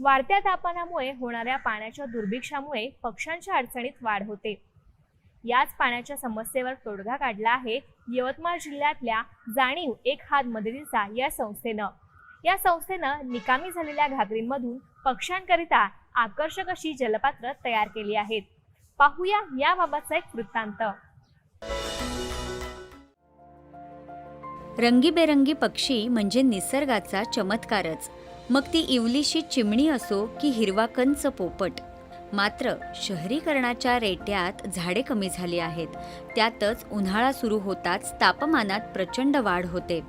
वाढत्या तापमानामुळे होणाऱ्या पाण्याच्या दुर्भिक्षामुळे पक्ष्यांच्या अडचणीत वाढ होते. याच पाण्याच्या समस्येवर तोडगा काढला आहे यवतमाळ जिल्ह्यातल्या जाणीव एक हात मदतीचा या संस्थेनं. या संस्थेनं निकामी झालेल्या घागरींमधून पक्ष्यांकरिता आकर्षक अशी जलपात्र तयार केली आहेत. पाहूया याबाबतचा एक वृत्तांत. रंगीबेरंगी पक्षी म्हणजे निसर्गाचा चमत्कारच. मग ती इवलीशी चिमणी असो की हिरवा कंच पोपट. मात्र शहरीकरणाच्या रेट्यात झाडे कमी झाली आहेत. त्यातच उन्हाळा सुरू होताच तापमानात प्रचंड वाढ होते.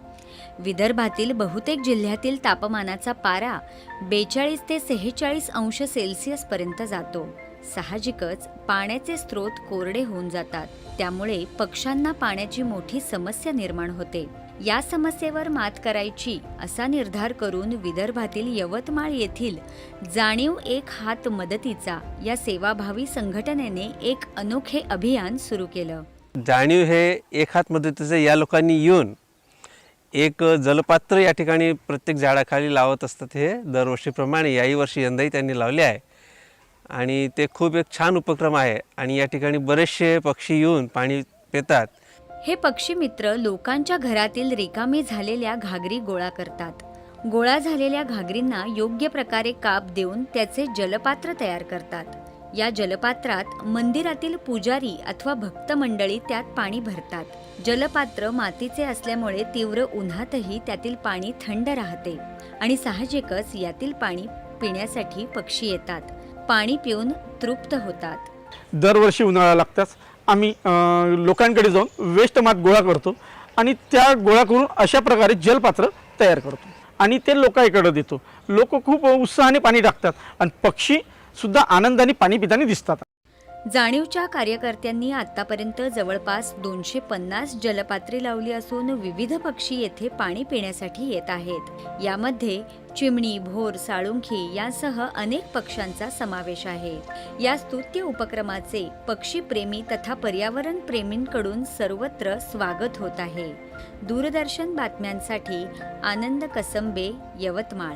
विदर्भातील बहुतेक जिल्ह्यातील तापमानाचा पारा बेचाळीस ते सेहेचाळीस अंश सेल्सिअसपर्यंत जातो. साहजिकच पाण्याचे स्रोत कोरडे होऊन जातात. त्यामुळे पक्ष्यांना पाण्याची मोठी समस्या निर्माण होते. या समस्येवर मात करायची असा निर्धार करून विदर्भातील यवतमाळ येथील जाणीव एक हात मदतीचा या सेवाभावी संघटनेने एक अनोखे अभियान सुरू केलं. जाणीव हे एक हात मदतीचं या लोकांनी येऊन एक जलपात्र या ठिकाणी प्रत्येक झाडाखाली लावत असतात हे दरवर्षीप्रमाणे याही वर्षी यंदाही त्यांनी लावले आहे. आणि ते खूप एक छान उपक्रम आहे. आणि या ठिकाणी बरेचसे पक्षी येऊन पाणी पितात. हे पक्षी मित्र लोकांच्या घरातील रिकामी झालेल्या घागरी गोळा करतात. गोळा झालेल्या घागरींना योग्य प्रकारे काप देऊन त्याचे जलपात्र तयार करतात. या जलपात्रात मंदिरातील पुजारी अथवा भक्त मंडळी त्यात पाणी भरतात. जलपात्र मातीचे असल्यामुळे तीव्र उन्हातही त्यातील पाणी थंड राहते आणि साहजिकच यातील पाणी पिण्यासाठी पक्षी येतात. पाणी पिऊन तृप्त होतात. दरवर्षी उन्हाळा लागताच आम्ही लोकांकडे जाऊन वेस्ट मात गोळा करतो आणि त्या गोळा करून अशा प्रकारे जलपात्र तयार करतो. आणि ते लोकांकडे देतो. लोक खूप उत्साहाने पाणी टाकतात आणि पक्षीसुद्धा आनंदाने पाणी पिताना दिसतात. जाणीवच्या कार्यकर्त्यांनी आतापर्यंत जवळपास दोनशे पन्नास जलपात्री लावली असून विविध पक्षी येथे पाणी पिण्यासाठी येत आहेत. यामध्ये चिमणी भोर साळुंखी यांसह अनेक पक्ष्यांचा समावेश आहे. या स्तुत्य उपक्रमाचे पक्षीप्रेमी तथा पर्यावरण प्रेमींकडून सर्वत्र स्वागत होत आहे. दूरदर्शन बातम्यांसाठी आनंद कसंबे यवतमाळ.